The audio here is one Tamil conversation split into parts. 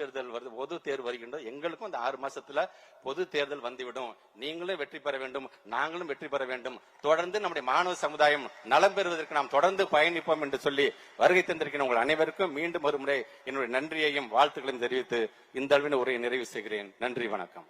தேர்தல் வருது பொது தேர்வு வருகின்றது எங்களுக்கும் அந்த ஆறு மாசத்துல பொது தேர்தல் வந்துவிடும். நீங்களும் வெற்றி பெற வேண்டும் நாங்களும் வெற்றி பெற வேண்டும். தொடர்ந்து நம்முடைய மாணவ சமுதாயம் நலம் பெறுவதற்கு நாம் தொடர்ந்து பயணிப்போம் என்று சொல்லி வருகை தந்திருக்கிற உங்கள் அனைவருக்கும் மீண்டும் ஒரு முறை என்னுடைய நன்றியையும் வாழ்த்துக்களையும் தெரிவித்து இந்த அளவின் உரையை நிறைவு செய்கிறேன். நன்றி வணக்கம்.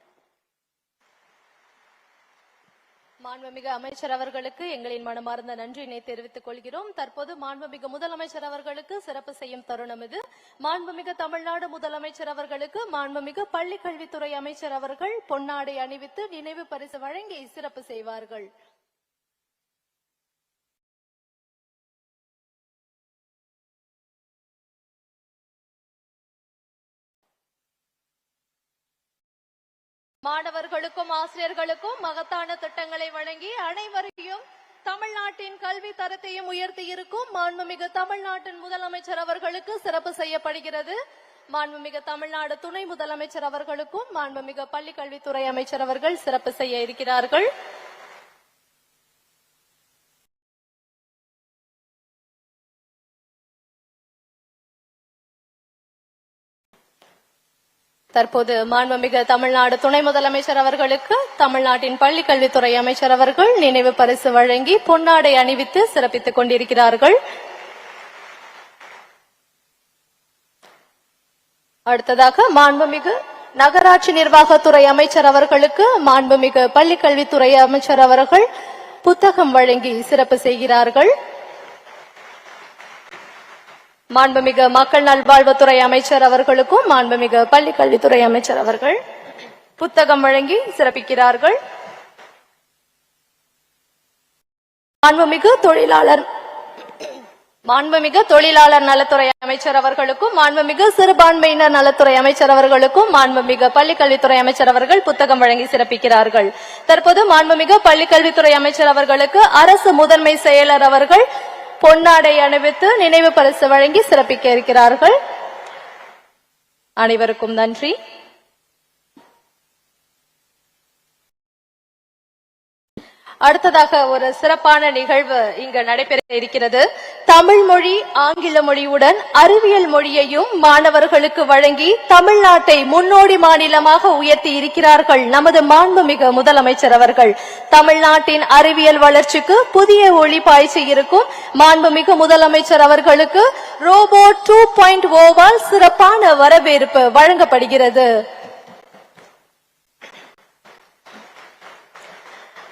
மாண்புமிகு அமைச்சர் அவர்களுக்கு எங்களின் மனமார்ந்த நன்றியினை தெரிவித்துக் கொள்கிறோம். தற்போது மாண்புமிகு முதலமைச்சர் அவர்களுக்கு சிறப்பு செய்யும் தருணம் இது. மாண்புமிகு தமிழ்நாடு முதலமைச்சர் அவர்களுக்கு மாண்புமிகு பள்ளிக்கல்வித்துறை அமைச்சர் அவர்கள் பொன்னாடை அணிவித்து நினைவு பரிசு வழங்கி சிறப்பு செய்வார்கள். மாணவர்களுக்கும் ஆசிரியர்களுக்கும் மகத்தான திட்டங்களை வழங்கி அனைவரையும் தமிழ்நாட்டின் கல்வி தரத்தையும் உயர்த்தி இருக்கும் மாண்புமிகு தமிழ்நாட்டின் முதலமைச்சர் அவர்களுக்கு சிறப்பு செய்யப்படுகிறது. மாண்புமிகு தமிழ்நாடு துணை முதலமைச்சர் அவர்களுக்கும் மாண்புமிகு பள்ளிக்கல்வித்துறை அமைச்சர் அவர்கள் சிறப்பு செய்ய இருக்கிறார்கள். தற்போது மாண்புமிகு தமிழ்நாடு துணை முதலமைச்சர் அவர்களுக்கு தமிழ்நாட்டின் பள்ளிக்கல்வித்துறை அமைச்சர் அவர்கள் நினைவு பரிசு வழங்கி பொன்னாடை அணிவித்து சிறப்பித்துக் கொண்டிருக்கிறார்கள். அடுத்ததாக மாண்புமிகு நகராட்சி நிர்வாகத்துறை அமைச்சர் அவர்களுக்கு மாண்புமிகு பள்ளிக்கல்வித்துறை அமைச்சர் அவர்கள் புத்தகம் வழங்கி சிறப்பு செய்கிறார்கள். மாண்புமிகு மக்கள் நல்வாழ்வுத்துறை அமைச்சர் அவர்களுக்கும் மாண்புமிகு பள்ளி கல்வித்துறை அமைச்சர் அவர்கள் புத்தகம் வழங்கி சிறப்பிக்கிறார்கள். மாண்புமிகு தொழிலாளர் மாண்புமிகு தொழிலாளர் நலத்துறை அமைச்சர் அவர்களுக்கும் மாண்புமிகு சிறுபான்மையினர் நலத்துறை அமைச்சர் அவர்களுக்கும் மாண்புமிகு பள்ளிக்கல்வித்துறை அமைச்சர் அவர்கள் புத்தகம் வழங்கி சிறப்பிக்கிறார்கள். தற்போது மாண்புமிகு பள்ளிக்கல்வித்துறை அமைச்சர் அவர்களுக்கு அரசு முதன்மை செயலர் அவர்கள் பொன்னாடை அணிவித்து நினைவு பரிசு வழங்கி சிறப்பிக்க இருக்கிறார்கள். அனைவருக்கும் நன்றி. அடுத்ததாக ஒரு சிறப்பான நிகழ்வு இங்கு நடைபெற இருக்கிறது. தமிழ் மொழி ஆங்கில மொழியுடன் அறிவியல் மொழியையும் மாணவர்களுக்கு வழங்கி தமிழ்நாட்டை முன்னோடி மாநிலமாக உயர்த்தி இருக்கிறார்கள் நமது மாண்புமிகு முதலமைச்சர் அவர்கள். தமிழ்நாட்டின் அறிவியல் வளர்ச்சிக்கு புதிய ஒளி பாய்ச்சி இருக்கும் மாண்புமிகு முதலமைச்சர் அவர்களுக்கு ரோபோ டூ பாயிண்ட் ஓவால் சிறப்பான வரவேற்பு வழங்கப்படுகிறது.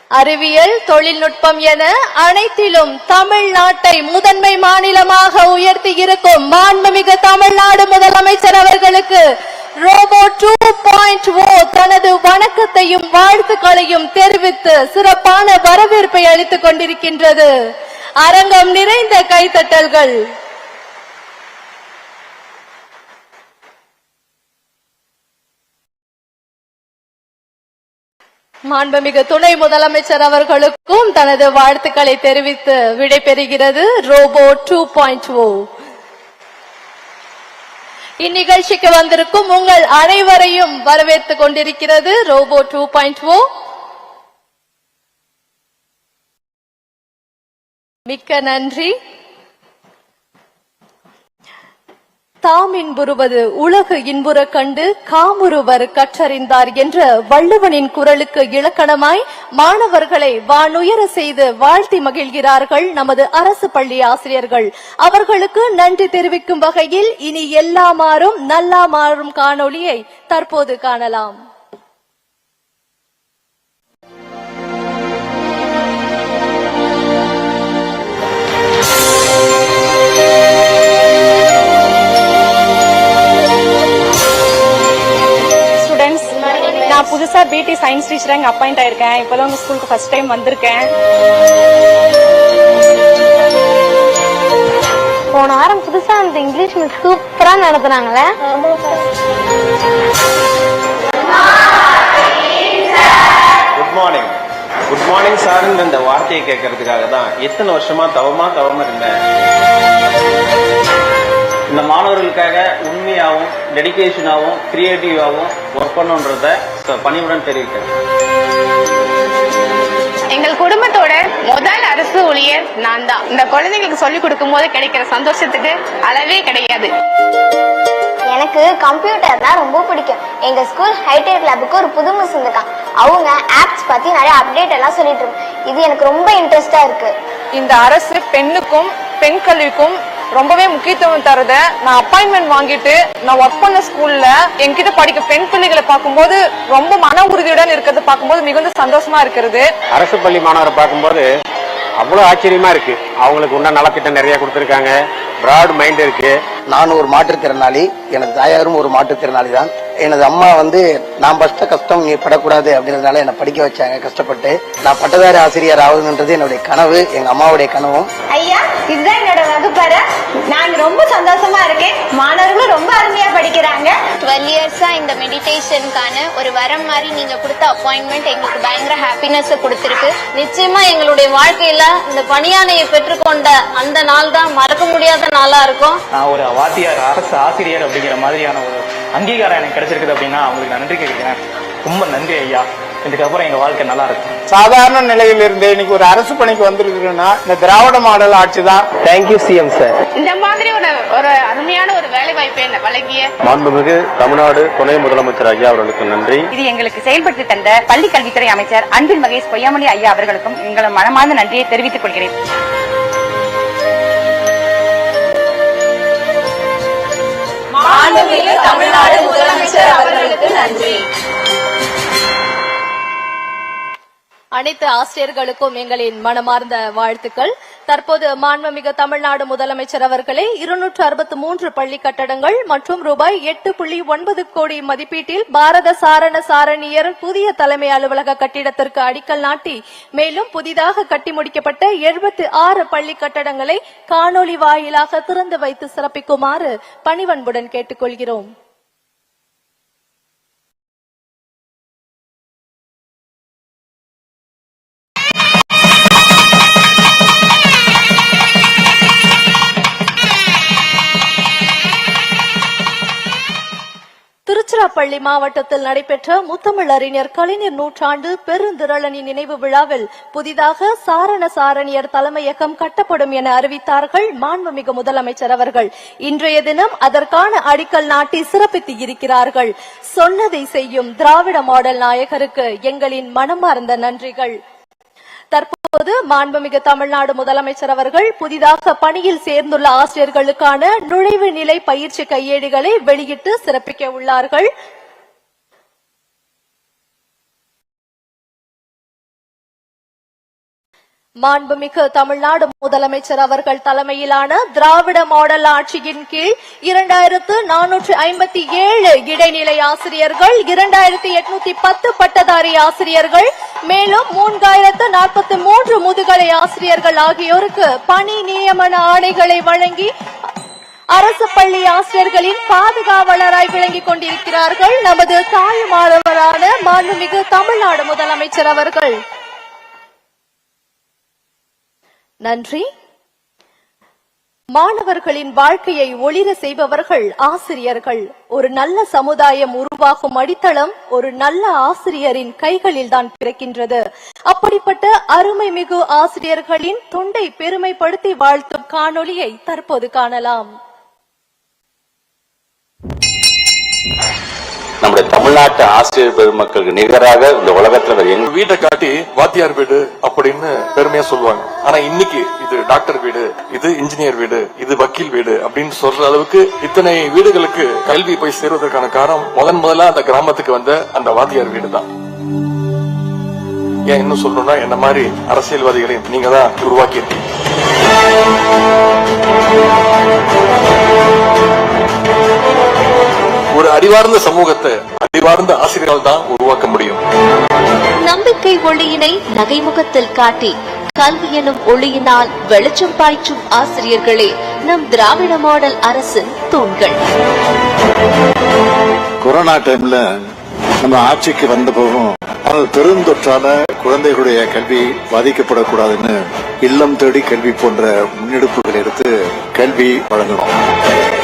அறிவியல் தொழில்நுட்பம் என அனைத்திலும் தமிழ்நாட்டை முதன்மை மாநிலமாக உயர்த்தி இருக்கும் மாண்புமிகு தமிழ்நாடு முதலமைச்சர் அவர்களுக்கு ரோபோ டூ பாயிண்ட் ஓ தனது வணக்கத்தையும் வாழ்த்துக்களையும் தெரிவித்து சிறப்பான வரவேற்பை அளித்துக் கொண்டிருக்கின்றது. அரங்கம் நிறைந்த கைத்தட்டல்கள். மாண்புமிகு துணை முதலமைச்சர் அவர்களுக்கும் தனது வாழ்த்துக்களை தெரிவித்து விடைபெறுகிறது. ரோபோ டூ பாயிண்ட் ஓ இந்நிகழ்ச்சிக்கு வந்திருக்கும் உங்கள் அனைவரையும் வரவேற்றுக் கொண்டிருக்கிறது ரோபோ டூ பாயிண்ட் ஓ மிக்க நன்றி. தாம் இன்புறுவது உலகு இன்புற கண்டு காமுறுவர் கற்றறிந்தார் என்ற வள்ளுவனின் குரலுக்கு இலக்கணமாய் மாணவர்களை வானுயர செய்து வாழ்த்தி மகிழ்கிறார்கள் நமது அரசு பள்ளி ஆசிரியர்கள். அவர்களுக்கு நன்றி தெரிவிக்கும் வகையில் இனி எல்லா மாறும் நல்லா மாறும் காணொளியை தற்போது காணலாம். நான் புதுசா பிடி சயின்ஸ் டீச்சரா இங்க அப்பாயிண்ட் ஆயிருக்கேன். இப்பதான் உங்க ஸ்கூலுக்கு ஃபர்ஸ்ட் டைம் வந்திருக்கேன். போன வாரம் புதுசா அந்த இங்கிலீஷ் மிஸ் சூப்பரா நடத்துனாங்களே. Good morning good morning sir இந்த வார்த்தையை கேட்கறதுக்காக தான் எத்தனை வருஷமா தவமா தவமா இருந்தேன். இந்த மாணவர்களுக்காக உண்மையாகவும் டெடிகேஷனாகவும் கிரியேட்டிவாகவும் ஒர்க் பண்ணுன்றத பணிவுடன் தெரிவிக்கிறேன் எங்கள் குடும்பத்தோட முதல் அரசு ஊழியர் நான் தான். இந்த குழந்தைங்களுக்கு சொல்லிக் கொடுக்கும் போது கிடைக்கிற சந்தோஷத்துக்கு அளவே கிடையாது. எனக்கு கம்ப்யூட்டர்னா ரொம்ப பிடிக்கும். எங்க ஸ்கூல் ஹைடெக் லேபுக்கு ஒரு புது மிஸ் இருந்திருக்காங்க அவங்க ஆப்ஸ் பத்தி நிறைய அப்டேட் எல்லாம் சொல்லிட்டு இது எனக்கு ரொம்ப இன்ட்ரெஸ்டா இருக்கு. இந்த அரசு பெண்ணுக்கும் பெண் கல்விக்கும் ரொம்பவே முக்கியத்துவம் தருத நான் அப்பாயின்மெண்ட் வாங்கிட்டு நான் ஒர்க் பண்ண ஸ்கூல்ல என்கிட்ட படிக்க பெண் பிள்ளைகளை பார்க்கும்போது ரொம்ப மன உறுதியுடன் இருக்கிறத பார்க்கும்போது மிகுந்த சந்தோஷமா இருக்கிறது. அரசு பள்ளி மாணவரை பார்க்கும்போது அவ்வளோ ஆச்சரியமா இருக்கு. அவங்களுக்கு உண்டான நலத்திட்டம் நிறைய கொடுத்துருக்காங்க. பிராட் மைண்ட் இருக்கு. நான் ஒரு மாற்றுத்திறனாளி எனது தாயாரும் ஒரு மாற்றுத்திறனாளி தான். எனது அம்மா வந்து நான் பட்ட கஷ்டம் நீ படக்கூடாது அப்படின்றதுனால என்னை படிக்க வச்சாங்க கஷ்டப்பட்டு. நான் பட்டதாரி ஆசிரியர் ஆகுதுன்றது என்னுடைய கனவு எங்க அம்மாவுடைய கனவும். ஐயா இதுதான் என்னோட வகுப்பறை. நான் ரொம்ப சந்தோஷமா இருக்கேன். மாணவர்களும் ரொம்ப அருமையா படிக்கிறாங்க. டுவெல் இயர்ஸா இந்த மெடிடேஷனுக்கான ஒரு வரம் மாதிரி நீங்க கொடுத்த அப்பாயின்மெண்ட் எங்களுக்கு பயங்கர ஹாப்பினஸ் கொடுத்திருக்கு. நிச்சயமா எங்களுடைய வாழ்க்கையில இந்த பணியானையை பெற்றுக்கொண்ட அந்த நாள் தான் மறக்க முடியாத நாளா இருக்கும். நான் ஒரு வாத்தியார் அரசு ஆசிரியர் அப்படிங்கிற மாதிரியான ஒரு அங்கீகாரம் எனக்கு கிடைச்சிருக்குது அப்படின்னா அவங்களுக்கு நான் நன்றி கேட்கிறேன். ரொம்ப நன்றி ஐயா. இதுக்கப்புறம் எங்க வாழ்க்கை நல்லா இருக்கும். சாதாரண நிலையில் இருந்து இன்னைக்கு ஒரு அரசு பணிக்கு வந்திருக்குன்னா இந்த திராவிட மாடல் ஆட்சி தான். தேங்க்யூ சிஎம் சார் இந்த மாதிரி ஒரு ஒரு அருமையான ஒரு வேலை வாய்ப்பை என்ன வழங்கிய? மாண்புமிகு தமிழ்நாடு துணை முதலமைச்சர் ஐயா அவர்களுக்கு நன்றி. இது எங்களுக்கு செயல்படுத்தி தந்த பள்ளி கல்வித்துறை அமைச்சர் அன்பில் மகேஷ் பொய்யாமொழி ஐயா அவர்களுக்கும் எங்களை மனமார்ந்த நன்றியை தெரிவித்துக் கொள்கிறேன். தமிழ்நாடு முதலமைச்சர் அவர்களுக்கு நன்றி. அனைத்து ஆசிரியர்களுக்கும் எங்களின் மனமார்ந்த வாழ்த்துக்கள். தற்போது மாண்புமிகு தமிழ்நாடு முதலமைச்சர் அவர்களே இருநூற்று அறுபத்தி மூன்று பள்ளி கட்டடங்கள் மற்றும் ரூபாய் எட்டு புள்ளி ஒன்பது கோடி மதிப்பீட்டில் பாரத சாரண சாரணியர் புதிய தலைமை அலுவலக கட்டிடத்திற்கு அடிக்கல் நாட்டி மேலும் புதிதாக கட்டி முடிக்கப்பட்ட எழுபத்தி ஆறு பள்ளி கட்டடங்களை காணொலி வாயிலாக திறந்து வைத்து சிறப்பிக்குமாறு பணிவன்புடன் கேட்டுக்கொள்கிறோம். திருச்சிராப்பள்ளி மாவட்டத்தில் நடைபெற்ற முத்தமிழ் அறிஞர் கலைஞர் நூற்றாண்டு பெருந்திரளனி நினைவு விழாவில் புதிதாக சாரண சாரணியர் தலைமையகம் கட்டப்படும் என அறிவித்தார்கள் மாண்புமிகு முதலமைச்சர் அவர்கள். இன்றைய தினம் அதற்கான அடிக்கல் நாட்டி சிறப்பித்து இருக்கிறார்கள். சொன்னதை செய்யும் திராவிட மாடல் நாயகருக்கு எங்களின் மனமார்ந்த நன்றிகள். தற்போது மாண்புமிகு தமிழ்நாடு முதலமைச்சர் அவர்கள் புதிதாக பணியில் சேர்ந்துள்ள ஆசிரியர்களுக்கான நுழைவு நிலை பயிற்சி கையேடுகளை வெளியிட்டு சிறப்பிக்க உள்ளார்கள். மாண்புமிகு தமிழ்நாடு முதலமைச்சர் அவர்கள் தலைமையிலான திராவிட மாடல் ஆட்சியின் கீழ் இரண்டாயிரத்து நானூற்று ஐம்பத்தி ஏழு இடைநிலை ஆசிரியர்கள் இரண்டாயிரத்தி எட்நூத்தி பத்து பட்டதாரி ஆசிரியர்கள் மேலும் மூன்றாயிரத்து நாற்பத்தி மூன்று முதுகலை ஆசிரியர்கள் ஆகியோருக்கு பணி நியமன ஆணைகளை வழங்கி அரசு பள்ளி ஆசிரியர்களின் பாதுகாவலராய் விளங்கிக் கொண்டிருக்கிறார்கள். நமது தாய் மாணவரான மாண்புமிகு தமிழ்நாடு முதலமைச்சர் அவர்கள். நன்றி. மாணவர்களின் வாழ்க்கையை ஒளிர செய்பவர்கள் ஆசிரியர்கள். ஒரு நல்ல சமுதாயம் உருவாகும் அடித்தளம் ஒரு நல்ல ஆசிரியரின் கைகளில் தான் பிறக்கின்றது. அப்படிப்பட்ட அருமை மிகு ஆசிரியர்களின் தொண்டை பெருமைப்படுத்தி வாழ்த்தும் காணொளியை தற்போது காணலாம். நம்முடைய தமிழ்நாட்டு ஆசிரியர் பெருமக்களுக்கு நிகராக இந்த உலகத்துல எங்க வீட்டை காட்டி வாத்தியார் வீடு அப்படின்னு பெருமையா சொல்லுவாங்க. ஆனா இன்னைக்கு இது டாக்டர் வீடு இது இன்ஜினியர் வீடு இது வக்கீல் வீடு அப்படின்னு சொல்ற அளவுக்கு இத்தனை வீடுகளுக்கு கல்வி போய் சேருவதற்கான காரணம் முதன் முதலா அந்த கிராமத்துக்கு வந்த அந்த வாத்தியார் வீடு தான் ஏன் இன்னும் சொல்லணும்னா என்ன மாதிரி அரசியல்வாதிகளையும் நீங்க தான் உருவாக்கியிருக்கீங்க. ஒரு அறிவார்ந்த சமூகத்தை அறிவார்ந்த ஆசிரியர்கள் தான் உருவாக்க முடியும். நம்பிக்கை ஒளியினை நகைமுகத்தில் காட்டி கல்வி எனும் ஒளியினால் வெளிச்சம் பாய்ச்சும் ஆசிரியர்களே நம் திராவிட மாடல் அரசின் தூண்கள். கொரோனா டைம்ல நம்ம ஆட்சிக்கு வந்த போகும் பெருந்தொற்றால குழந்தைகளுடைய கல்வி பாதிக்கப்படக்கூடாதுன்னு இல்லம் தேடி கல்வி போன்ற முன்னெடுப்புகள் எடுத்து கல்வி வழங்கணும்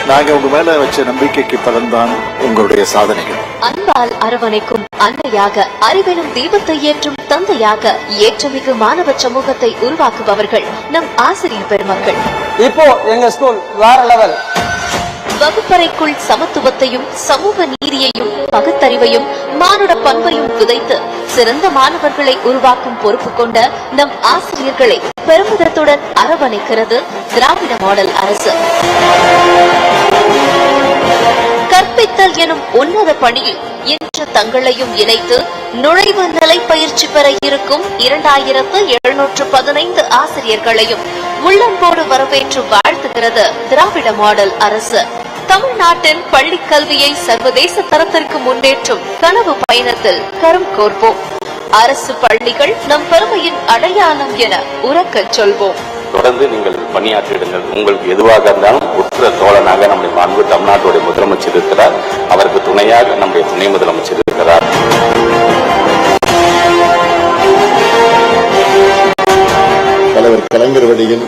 நாங்க உங்க மேல வச்ச நம்பிக்கைக்கு பலன்தான் உங்களுடைய சாதனைகள். அன்பால் அரவணைக்கும் அன்னையாக அறிவெனும் தீபத்தை ஏற்றும் தந்தையாக ஏற்றமிகு மாணவ சமூகத்தை உருவாக்குபவர்கள் நம் ஆசிரியர் பெருமக்கள். இப்போ எங்க ஸ்கூல் வேற லெவல் வகுப்பறைக்குள் சமத்துவத்தையும் சமூக நீதியையும் பகுத்தறிவையும் மானுட பண்பையும் விதைத்து சிறந்த மாணவர்களை உருவாக்கும் பொறுப்பு கொண்ட நம் ஆசிரியர்களை பெருமிதத்துடன் அரவணைக்கிறது திராவிட மாடல் அரசு. கற்பித்தல் எனும் உன்னத பணியில் இன்று தங்களையும் இணைத்து நுழைவு நிலை பயிற்சி பெற இருக்கும் இரண்டாயிரத்து எழுநூற்று பதினைந்து ஆசிரியர்களையும் உள்ளம்போடு வரவேற்று வாழ்த்துகிறது திராவிட மாடல் அரசு. தமிழ்நாட்டின் பள்ளி கல்வியை சர்வதேச தரத்திற்கு முன்னேற்றும் கனவு பயணத்தில் கரம் கோர்ப்போம். அரசு பள்ளிகள் நம் பெருமையின் அடையாளம் என உறக்கச் சொல்வோம். தொடர்ந்து நீங்கள் பணியாற்றிடுங்கள். உங்களுக்கு எதுவாக இருந்தாலும் உற்ற தோழனாக நம்முடைய மாண்பு தமிழ்நாட்டுடைய முதலமைச்சர் இருக்கிறார். அவருக்கு துணையாக நம்முடைய துணை முதலமைச்சர் இருக்கிறார். தலைவர் கலைஞர் வழியில்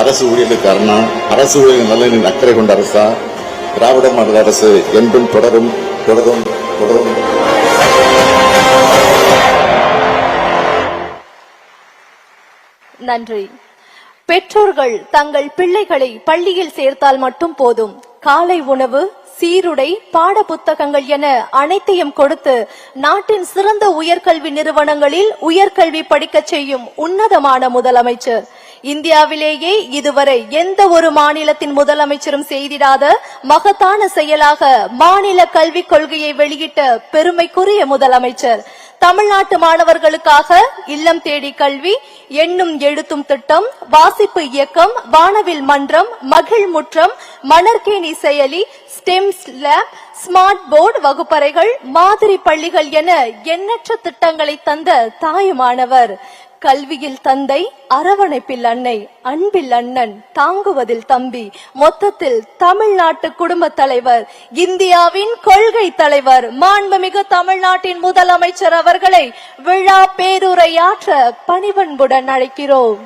அரசு ஊழியர்களுக்கு அண்ணா அரசு ஊழியர் நலனின் அக்கறை கொண்ட அரசா திராவிட மாடல் அரசு என்றும் தொடரும் தொடரும் தொடரும். நன்றி. பெற்றோர்கள் தங்கள் பிள்ளைகளை பள்ளியில் சேர்த்தால் மட்டும் போதும். காலை உணவு சீருடை பாட புத்தகங்கள் என அனைத்தையும் கொடுத்து நாட்டின் சிறந்த உயர்கல்வி நிறுவனங்களில் உயர்கல்வி படிக்கச் செய்யும் உன்னதமான முதலமைச்சர். இந்தியாவிலேயே இதுவரை எந்த ஒரு மாநிலத்தின் முதலமைச்சரும் செய்திடாத மகத்தான செயலாக மாநில கல்விக் கொள்கையை வெளியிட்ட பெருமைக்குரிய முதலமைச்சர். தமிழ்நாட்டு மாணவர்களுக்காக இல்லம் தேடி கல்வி எண்ணும் எழுத்தும் திட்டம் வாசிப்பு இயக்கம் வானவில் மன்றம் மகிழ் முற்றம் மணற்கேணி செயலி ஸ்டெம்ஸ் லேப் ஸ்மார்ட் போர்டு வகுப்பறைகள் மாதிரி பள்ளிகள் என எண்ணற்ற திட்டங்களை தந்த தாயுமானவர். கல்வியில் தந்தை அரவணைப்பில் அன்னை அன்பில் அண்ணன் தாங்குவதில் தம்பி மொத்தத்தில் தமிழ்நாட்டு குடும்ப தலைவர் இந்தியாவின் கொள்கை தலைவர் மாண்புமிகு தமிழ்நாட்டின் முதலமைச்சர் அவர்களை விழா பேருரையாற்ற பணிவன்புடன் அழைக்கிறோம்.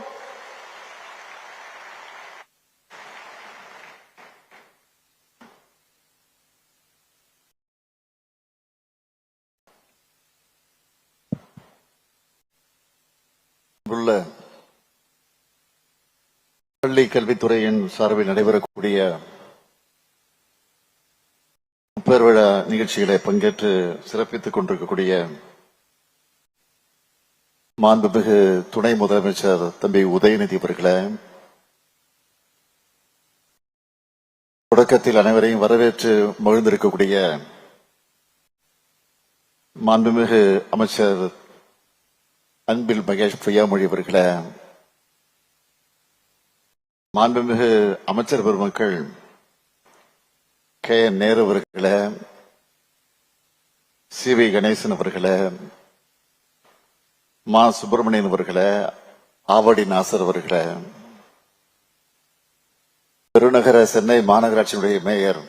உள்ள பள்ளி கல்வித்துறையின் சார்பில் நடைபெறக்கூடிய முப்பேர் விழா நிகழ்ச்சிகளை பங்கேற்று சிறப்பித்துக் கொண்டிருக்கக்கூடிய மாண்புமிகு துணை முதலமைச்சர் தம்பி உதயநிதி அவர்களே தொடக்கத்தில் அனைவரையும் வரவேற்று மகிழ்ந்திருக்கக்கூடிய மாண்புமிகு அமைச்சர் அன்பில் மகேஷ் பொய்யாமொழி அவர்களே. மாண்புமிகு அமைச்சர் பெருமக்கள் கே. என். நேரு அவர்களே சி. வி. கணேசன் அவர்களே மா. சுப்பிரமணியன் அவர்களே ஆவடி நாசர் அவர்களே பெருநகர சென்னை மாநகராட்சியினுடைய மேயர்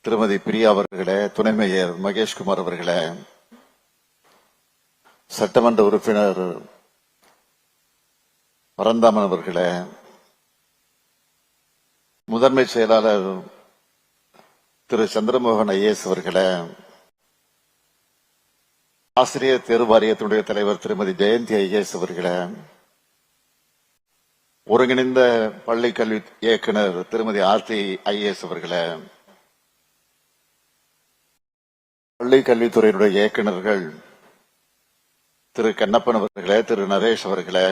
திருமதி பிரியா அவர்களே துணை மேயர் மகேஷ்குமார் அவர்களே சட்டமன்ற உறுப்பினர் பரந்தாமன் அவர்களே முதன்மை செயலாளர் திரு சந்திரமோகன் ஐஏஎஸ் அவர்களே ஆசிரியர் தேர்வு வாரியத்தினுடைய தலைவர் திருமதி ஜெயந்தி ஐஏஎஸ் அவர்களே ஒருங்கிணைந்த பள்ளி கல்வி இயக்குனர் திருமதி ஆர்த்தி ஐஏஎஸ் அவர்களே பள்ளி கல்வித்துறையினுடைய இயக்குநர்கள் திரு கண்ணப்பன் அவர்களே திரு நரேஷ் அவர்களே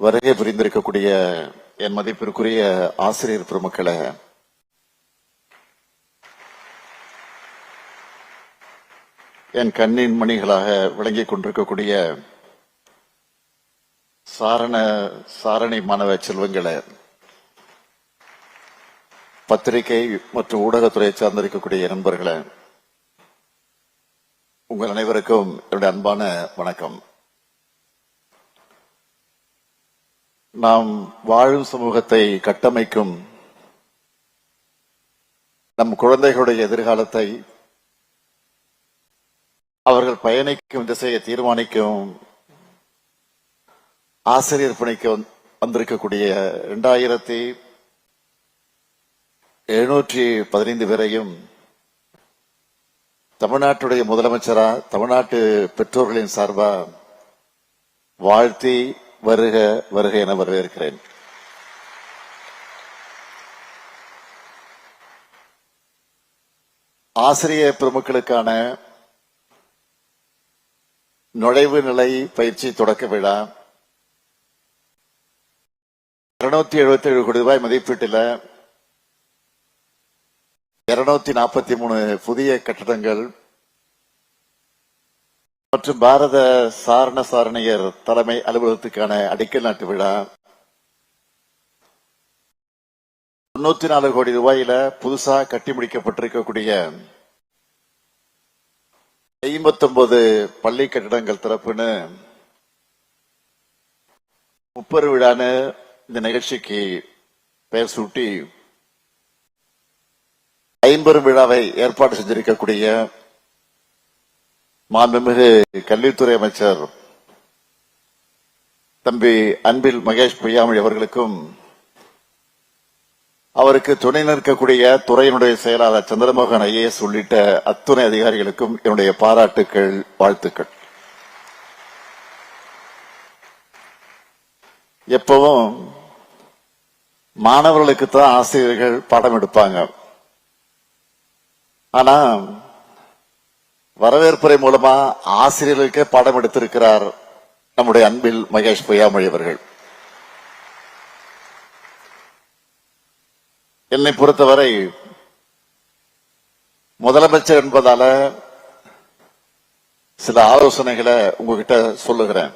வருகை புரிந்திருக்கக்கூடிய என் மதிப்பிற்குரிய ஆசிரியர் பெருமக்களே என் கண்ணின் மணிகளாக விளங்கிக் கொண்டிருக்கக்கூடிய சாரண சாரணி மாணவ செல்வங்களே பத்திரிகை மற்றும் ஊடகத்துறையை சார்ந்திருக்கக்கூடிய நண்பர்களே உங்கள் அனைவருக்கும் என்னுடைய அன்பான வணக்கம். நாம் வாழும் சமூகத்தை கட்டமைக்கும் நம் குழந்தைகளுடைய எதிர்காலத்தை அவர்கள் பயணிக்கும் திசையை தீர்மானிக்கும் ஆசிரியர் பணிக்கு வந்திருக்கக்கூடிய இரண்டாயிரத்தி எழுநூற்றி பதினைந்து பேரையும் தமிழ்நாட்டுடைய முதலமைச்சரா தமிழ்நாட்டு பெற்றோர்களின் சார்பா வாழ்த்தி வருக வருக என வரவேற்கிறேன். ஆசிரிய பெருமக்களுக்கான நுழைவு நிலை பயிற்சி தொடக்க விழா. இருநூத்தி எழுபத்தி ஏழு கோடி ரூபாய் மதிப்பீட்டில் இருநூத்தி நாற்பத்தி மூணு புதிய கட்டடங்கள் மற்றும் பாரத சாரண சாரணியர் தலைமை அலுவலகத்துக்கான அடிக்கல் நாட்டு விழா. தொண்ணூத்தி நாலு கோடி ரூபாயில புதுசா கட்டி முடிக்கப்பட்டிருக்கக்கூடிய ஐம்பத்தொன்பது பள்ளி கட்டிடங்கள் திறப்புன்னு முப்பது விழான்னு இந்த நிகழ்ச்சிக்கு பெயர் சூட்டி ஐம்பெரும் விழாவை ஏற்பாடு செஞ்சிருக்கக்கூடிய மாண்புமிகு கல்வித்துறை அமைச்சர் தம்பி அன்பில் மகேஷ் பொய்யாமொழி அவர்களுக்கும் அவருக்கு துணை நிற்கக்கூடிய துறையினுடைய செயலாளர் சந்திரமோகன் ஐஏஎஸ் உள்ளிட்ட அத்துணை அதிகாரிகளுக்கும் என்னுடைய பாராட்டுக்கள் வாழ்த்துக்கள். எப்பவும் மாணவர்களுக்கு தான் ஆசிரியர்கள் பாடம் எடுப்பாங்க. ஆனா வரவேற்புரை மூலமா ஆசிரியர்களுக்கே பாடம் எடுத்திருக்கிறார் நம்முடைய அன்பில் மகேஷ் பொய்யாமொழி அவர்கள். என்னை பொறுத்தவரை முதலமைச்சர் என்பதால சில ஆலோசனைகளை உங்ககிட்ட சொல்லுகிறேன்.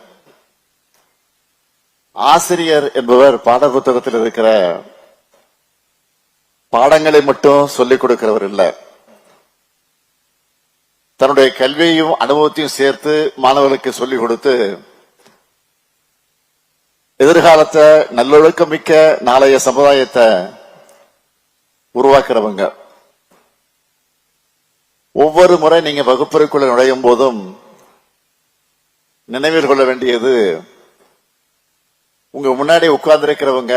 ஆசிரியர் என்பவர் பாட புத்தகத்தில் இருக்கிற பாடங்களை மட்டும் சொல்லிக் கொடுக்கிறவர் இல்லை. தன்னுடைய கல்வியையும் அனுபவத்தையும் சேர்த்து மாணவர்களுக்கு சொல்லிக் கொடுத்து எதிர்காலத்தை நல்லொழுக்கம் மிக்க நாளைய சமுதாயத்தை உருவாக்குறவங்க. ஒவ்வொரு முறை நீங்க வகுப்பறைக்குள்ள நுழையும் போதும் நினைவில் கொள்ள வேண்டியது உங்க முன்னாடி உட்கார்ந்திருக்கிறவங்க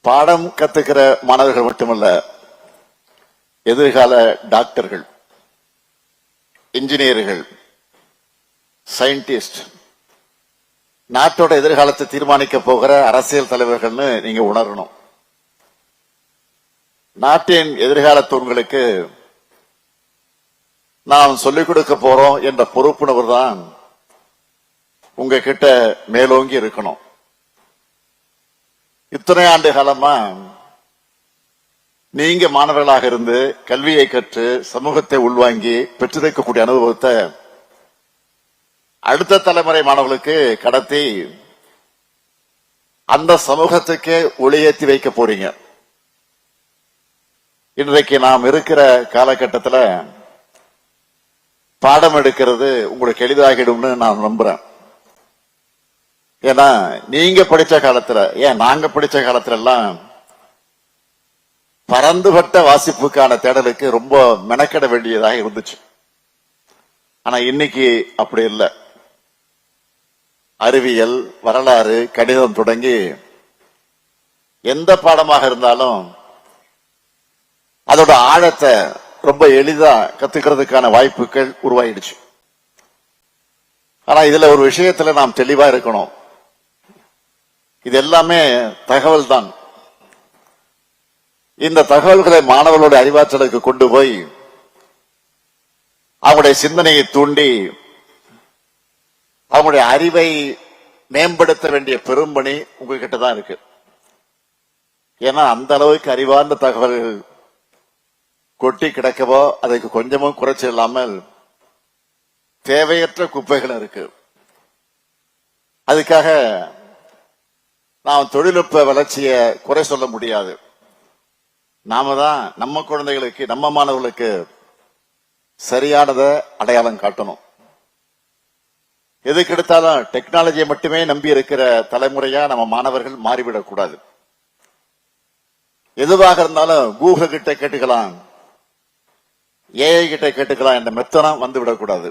பாடம் கத்துக்கிற மாணவர்கள் மட்டுமல்ல எதிர்கால டாக்டர்கள். இன்ஜினியர்கள் சயின்டிஸ்ட் நாட்டோட எதிர்காலத்தை தீர்மானிக்க போகிற அரசியல் தலைவர்கள்னு நீங்க உணரணும். நாட்டின் எதிர்கால தூண்களுக்கு நாம் சொல்லிக் கொடுக்க போறோம் என்ற பொறுப்புணர்வு தான் உங்ககிட்ட மேலோங்கி இருக்கணும். இத்தனை ஆண்டு காலமா நீங்க மாணவர்களாக இருந்து கல்வியை கற்று சமூகத்தை உள்வாங்கி பெற்றிருக்கக்கூடிய அனுபவத்தை அடுத்த தலைமுறை மாணவர்களுக்கு கடத்தி அந்த சமூகத்துக்கு ஒளியேற்றி வைக்க போறீங்க. இன்றைக்கு நாம் இருக்கிற காலகட்டத்தில் பாடம் எடுக்கிறது உங்களுக்கு எளிதாகிடும்னு நான் நம்புறேன். ஏன்னா நீங்க படிச்ச காலத்துல ஏன் நாங்க படிச்ச காலத்துல எல்லாம் பரந்துபட்ட வாசிப்புக்கான தேடலுக்கு ரொம்ப மெனக்கெட வேண்டியதாக இருந்துச்சு. ஆனா இன்னைக்கு அப்படி இல்லை. அறிவியல் வரலாறு கணிதம் தொடங்கி எந்த பாடமாக இருந்தாலும் அதோட ஆழத்தை ரொம்ப எளிதா கத்துக்கிறதுக்கான வாய்ப்புகள் உருவாயிடுச்சு. ஆனா இதுல ஒரு விஷயத்துல நாம் தெளிவா இருக்கணும். இது எல்லாமே தகவல் தான் இந்த தகவல்களை மாணவர்களுடைய அறிவாற்றலுக்கு கொண்டு போய் அவங்களுடைய சிந்தனையை தூண்டி அவங்களுடைய அறிவை மேம்படுத்த வேண்டிய பெரும்பணி உங்ககிட்ட தான் இருக்கு. ஏன்னா அந்த அளவுக்கு அறிவார்ந்த தகவல்கள் கொட்டி கிடக்கவோ அதுக்கு கொஞ்சமும் குறைச்சி இல்லாமல் தேவையற்ற குப்பைகள் இருக்கு. அதுக்காக நாம் தொழில்நுட்ப வளர்ச்சியை குறை சொல்ல முடியாது. நாம தான் நம்ம குழந்தைகளுக்கு நம்ம மாணவர்களுக்கு சரியானதை அடையாளம் காட்டணும். எதுக்கு எடுத்தாலும் டெக்னாலஜியை மட்டுமே நம்பி இருக்கிற தலைமுறையா நம்ம மாணவர்கள் மாறிவிடக்கூடாது எதுவாக இருந்தாலும் கூகுள் கிட்ட கேட்டுக்கலாம் ஏஐ கிட்ட கேட்டுக்கலாம் என்ற மெத்தனம் வந்து விடக்கூடாது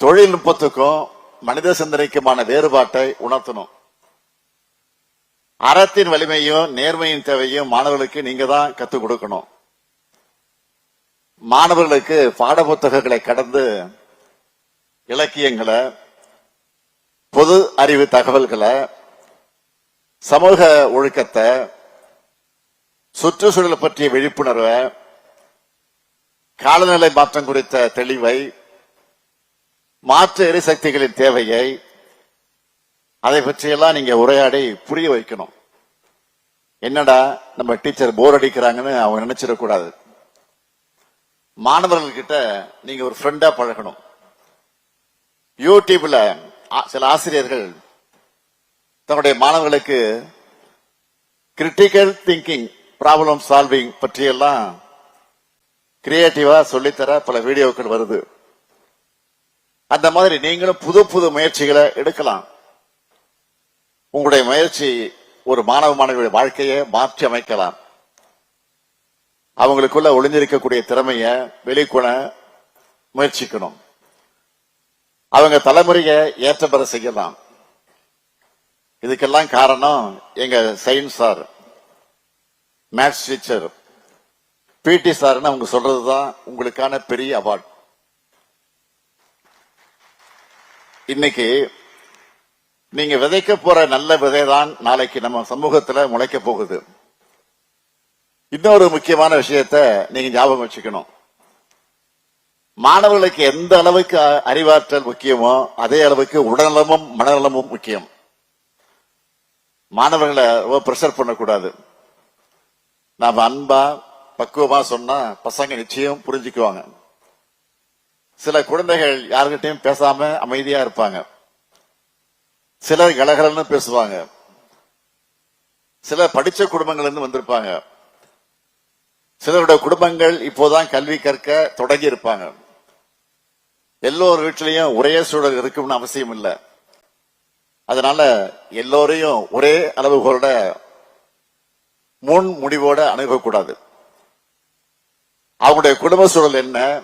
தொழில்நுட்பத்துக்கும் மனித சிந்தனைக்குமான வேறுபாட்டை உணர்த்தணும். அறத்தின் வலிமையும் நேர்மையின் தேவையும் மாணவர்களுக்கு நீங்க தான் கத்துக் கொடுக்கணும். மாணவர்களுக்கு பாட புத்தகங்களை கடந்து இலக்கியங்களை பொது அறிவு தகவல்களை சமூக ஒழுக்கத்தை சுற்றுச்சூழல் பற்றிய விழிப்புணர்வை காலநிலை மாற்றம் குறித்த தெளிவை மாற்று எரிசக்திகளின் தேவையை அதை பற்றியெல்லாம் நீங்க உரையாடி புரிய வைக்கணும். என்னடா நம்ம டீச்சர் போர் அடிக்கிறாங்கன்னு அவங்க நினைச்சிடக்கூடாது. மாணவர்கள் கிட்ட நீங்க ஒரு ஃப்ரெண்டா பழகணும். யூடியூப்ல ஆ- சில ஆசிரியர்கள் தன்னுடைய மாணவர்களுக்கு கிரிட்டிக்கல் திங்கிங் ப்ராப்ளம் சால்விங் பற்றியெல்லாம் கிரியேட்டிவா சொல்லித்தர பல வீடியோக்கள் வருது. அந்த மாதிரி நீங்களும் புது புது முயற்சிகளை எடுக்கலாம். உங்களுடைய முயற்சி ஒரு மாணவ மாணவியுடைய வாழ்க்கையை மாற்றி அமைக்கலாம். அவங்களுக்குள்ள ஒளிஞ்சிருக்கக்கூடிய திறமைய வெளிக்கொண முயற்சிக்கணும். அவங்க தலைமுறையை ஏற்ற பெற செய்யலாம். இதுக்கெல்லாம் காரணம் எங்க சயின்ஸ் சார் மேத்ஸ் டீச்சர் பிடி சார்னு அவங்க சொல்றதுதான் உங்களுக்கான பெரிய அவார்ட். இன்னைக்கு நீங்க விதைக்க போற நல்ல விதை தான் நாளைக்கு நம்ம சமூகத்துல முளைக்க போகுது. இன்னொரு முக்கியமான விஷயத்த நீங்க ஞாபகம் வச்சுக்கணும். மாணவர்களுக்கு எந்த அளவுக்கு அறிவாற்றல் முக்கியமோ அதே அளவுக்கு உடல்நலமும் மனநலமும் முக்கியம். மாணவர்களை ரொம்ப ப்ரெஷர் பண்ணக்கூடாது. நாம அன்பா பக்குவமா சொன்னா பசங்க நிச்சயம் புரிஞ்சுக்குவாங்க. சில குழந்தைகள் யாருக்கிட்டையும் பேசாம அமைதியா இருப்பாங்க. சிலர் கலகலன்னு பேசுவாங்க. சிலர் படிச்ச குடும்பங்கள் இருந்து வந்திருப்பாங்க. சிலருடைய குடும்பங்கள் இப்போதான் கல்வி கற்க தொடங்கி இருப்பாங்க. எல்லோர் வீட்டிலையும் ஒரே சூழல் இருக்கும்னு அவசியம் இல்லை. அதனால எல்லோரையும் ஒரே அளவுகளோட முன் முடிவோட அணுகக்கூடாது. அவங்களுடைய குடும்ப சூழல் என்ன?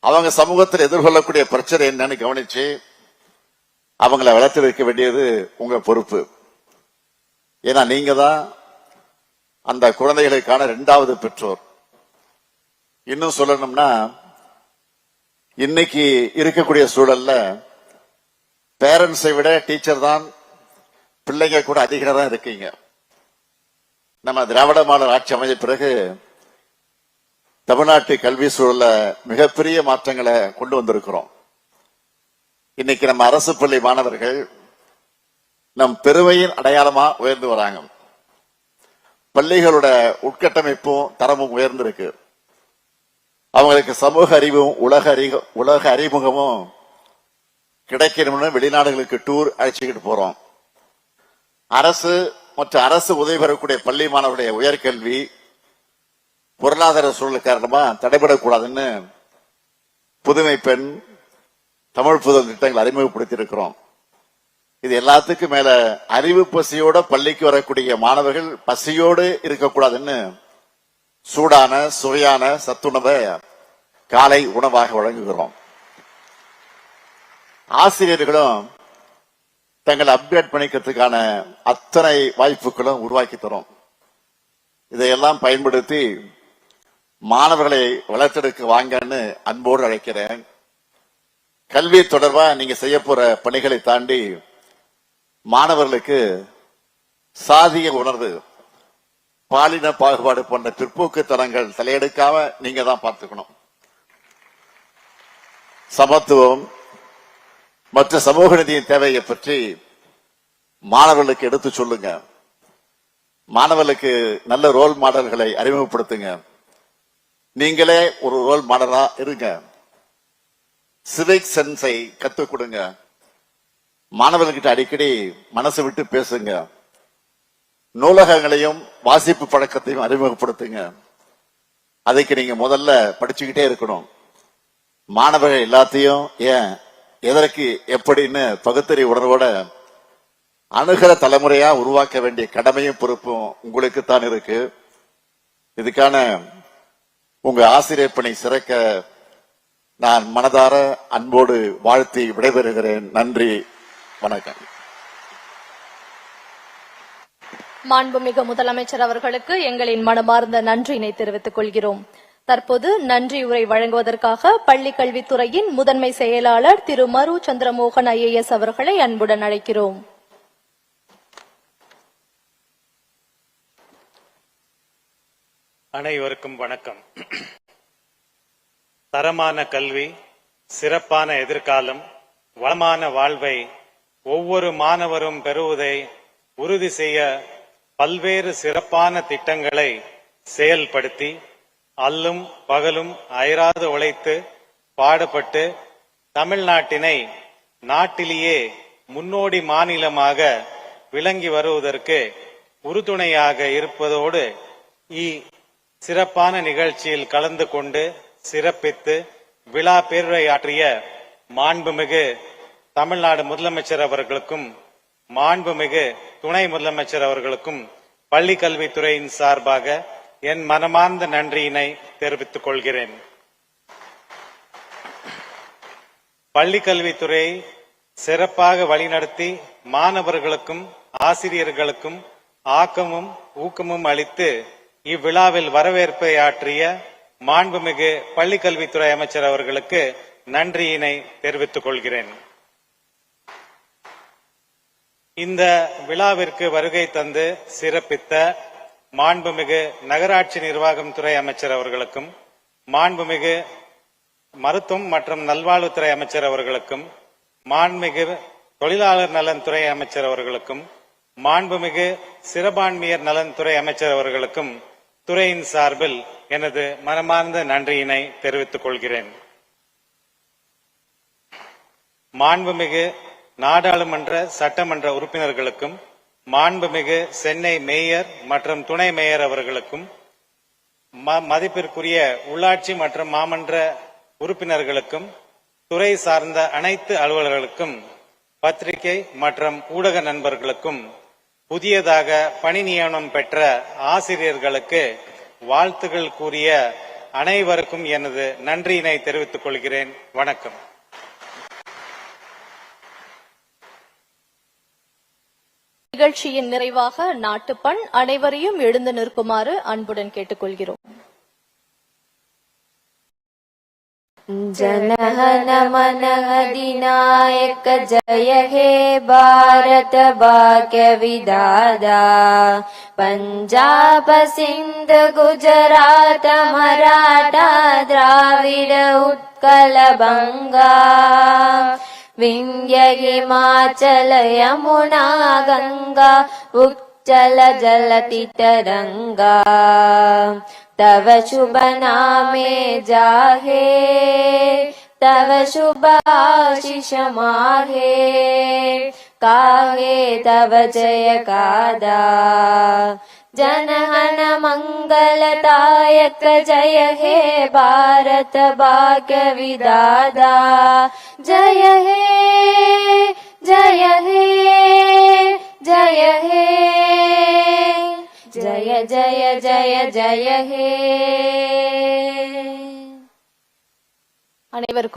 அவங்க சமூகத்தில் எதிர்கொள்ளக்கூடிய பிரச்சனை என்னன்னு கவனிச்சு அவங்கள வளர்த்து வைக்க வேண்டியது உங்க பொறுப்பு. ஏன்னா நீங்க தான் அந்த குழந்தைகளுக்கான இரண்டாவது பெற்றோர். இன்னும் சொல்லணும்னா இன்னைக்கு இருக்கக்கூடிய சூழல்ல பேரண்ட்ஸை விட டீச்சர் தான் பிள்ளைங்க கூட அதிகம் தான் இருக்கீங்க. நம்ம திராவிட மாடல் ஆட்சி அமைஞ்ச பிறகு தமிழ்நாட்டு கல்வி சூழல்ல மிகப்பெரிய மாற்றங்களை கொண்டு வந்திருக்கிறோம். இன்னைக்கு நம்ம அரசு பள்ளி மாணவர்கள் நம் பெருமையின் அடையாளமா உயர்ந்து வராங்க. பள்ளிகளோட உட்கட்டமைப்பும் தரமும் உயர்ந்திருக்கு. அவங்களுக்கு சமூக அறிவும் உலக அறிவு உலக அறிமுகமும் கிடைக்கணும்னு வெளிநாடுகளுக்கு டூர் அழைச்சிக்கிட்டு போறோம். அரசு மற்றும் அரசு உதவி பெறக்கூடிய பள்ளி மாணவருடைய உயர்கல்வி பொருளாதார சூழல் காரணமா தடைபடக்கூடாதுன்னு புதுமை பெண் தமிழ் புதல் திட்டங்கள் அறிமுகப்படுத்தி இருக்கிறோம் இது எல்லாத்துக்கும் மேல அறிவு பசியோட பள்ளிக்கு வரக்கூடிய மாணவர்கள் பசியோடு இருக்கக்கூடாதுன்னு சூடான சுவையான சத்துணவை காலை உணவாக வழங்குகிறோம். ஆசிரியர்களும் தங்களை அப்டேட் பண்ணிக்கிறதுக்கான அத்தனை வாய்ப்புகளும் உருவாக்கி தரும். இதையெல்லாம் பயன்படுத்தி மாணவர்களை வளர்த்தெடுக்க வாங்கன்னு அன்போடு அழைக்கிறேன். கல்வி தொடர்பா நீங்க செய்ய போற பணிகளை தாண்டி மாணவர்களுக்கு சாதிய உணர்வு பாலின பாகுபாடு போன்ற பிற்போக்கு தரங்கள் தலையெடுக்காம நீங்க தான் பார்த்துக்கணும். சமத்துவம் மற்ற சமூக நிதியின் தேவையை பற்றி மாணவர்களுக்கு எடுத்து சொல்லுங்க. மாணவர்களுக்கு நல்ல ரோல் மாடல்களை அறிமுகப்படுத்துங்க. நீங்களே ஒரு ரோல் மாடலா இருங்க. சிவிக் சென்ஸை கத்துக் கொடுங்க. மாணவர்கிட்ட அடிக்கடி மனசு விட்டு பேசுங்க. நூலகங்களையும் வாசிப்பு பழக்கத்தையும் அறிமுகப்படுத்துங்க. அதுக்கு நீங்க முதல்ல படிச்சுக்கிட்டே இருக்கணும். மாணவர்கள் எல்லாத்தையும் ஏன் எதற்கு எப்படின்னு பகுத்தறி உணர்வோட அணுகிற தலைமுறையா உருவாக்க வேண்டிய கடமையும் பொறுப்பும் உங்களுக்கு தான் இருக்கு. இதுக்கான உங்க ஆசிரியர் பணி சிறக்க நான் மனதார அன்போடு வாழ்த்தி விடைபெறுகிறேன். நன்றி வணக்கம். மாண்புமிகு முதலமைச்சர் அவர்களுக்கு எங்களின் மனமார்ந்த நன்றியினை தெரிவித்துக் கொள்கிறோம். தற்போது நன்றி உரை வழங்குவதற்காக பள்ளி கல்வித்துறையின் முதன்மை செயலாளர் திரு. மரு. சந்திரமோகன் ஐஏஎஸ் அவர்களை அன்புடன் அழைக்கிறோம். அனைவருக்கும் வணக்கம். தரமான கல்வி சிறப்பான எதிர்காலம் வளமான வாழ்வை ஒவ்வொரு மாணவரும் பெறுவதை உறுதி செய்ய பல்வேறு சிறப்பான திட்டங்களை செயல்படுத்தி அல்லும் பகலும் அயராது உழைத்து பாடுபட்டு தமிழ்நாட்டினை நாட்டிலேயே முன்னோடி மாநிலமாக விளங்கி வருவதற்கு உறுதுணையாக இருப்பதோடு இ சிறப்பான நிகழ்ச்சியில் கலந்து கொண்டு சிறப்பித்து விழா பேருரையாற்றிய மாண்புமிகு தமிழ்நாடு முதலமைச்சர் அவர்களுக்கும் மாண்புமிகு துணை முதலமைச்சர் அவர்களுக்கும் பள்ளி கல்வித்துறையின் சார்பாக என் மனமார்ந்த நன்றியினை தெரிவித்துக் கொள்கிறேன். பள்ளி கல்வித்துறை சிறப்பாக வழிநடத்தி மாணவர்களுக்கும் ஆசிரியர்களுக்கும் ஆக்கமும் ஊக்கமும் அளித்து இவ்விழாவில் வரவேற்பை ஆற்றிய மாண்புமிகு பள்ளி கல்வித்துறை அமைச்சர் அவர்களுக்கு நன்றியினை தெரிவித்துக் கொள்கிறேன். இந்த விழாவிற்கு வருகை தந்து சிறப்பித்த மாண்புமிகு நகராட்சி நிர்வாகம் துறை அமைச்சர் அவர்களுக்கும் மாண்புமிகு மருத்துவம் மற்றும் நல்வாழ்வுத்துறை அமைச்சர் அவர்களுக்கும் மாண்புமிகு தொழிலாளர் நலன்துறை அமைச்சர் அவர்களுக்கும் மாண்புமிகு சிறுபான்மையர் நலன்துறை அமைச்சர் அவர்களுக்கும் துறையின் சார்பில் எனது மனமார்ந்த நன்றியினை தெரிவித்துக் கொள்கிறேன். மாண்புமிகு நாடாளுமன்ற சட்டமன்ற உறுப்பினர்களுக்கும் மாண்புமிகு சென்னை மேயர் மற்றும் துணை மேயர் அவர்களுக்கும் ம- மதிப்பிற்குரிய உள்ளாட்சி மற்றும் மாமன்ற உறுப்பினர்களுக்கும் துறை சார்ந்த அனைத்து அலுவலர்களுக்கும் பத்திரிகை மற்றும் ஊடக நண்பர்களுக்கும் புதியதாக பணி நியமனம் பெற்ற ஆசிரியர்களுக்கு வாழ்த்துகள் கூறிய அனைவருக்கும் எனது நன்றியினை தெரிவித்துக் கொள்கிறேன். வணக்கம். நிகழ்ச்சியின் நிறைவாக நாட்டுப்பண் அனைவரையும் எழுந்து நிற்குமாறு அன்புடன் கேட்டுக்கொள்கிறோம். जनहन मन अधिनायक जय हे भारत विदादा। पञ्जाब सिन्ध गुजरात मराठा द्राविड उत्कल बङ्गा। विन्ध्य हिमाचल यमुना गङ्गा। उच्चल जलति तरङ्गा तव शुभ नामे जाहे तव शुभ आशिष माहे काहे तव जय कादा? जनहन मङ्गलदायक जय हे भारत भाग्य विदादा जय हे जय हे जय हे जय जय जय जय हे அனைவருக்கும்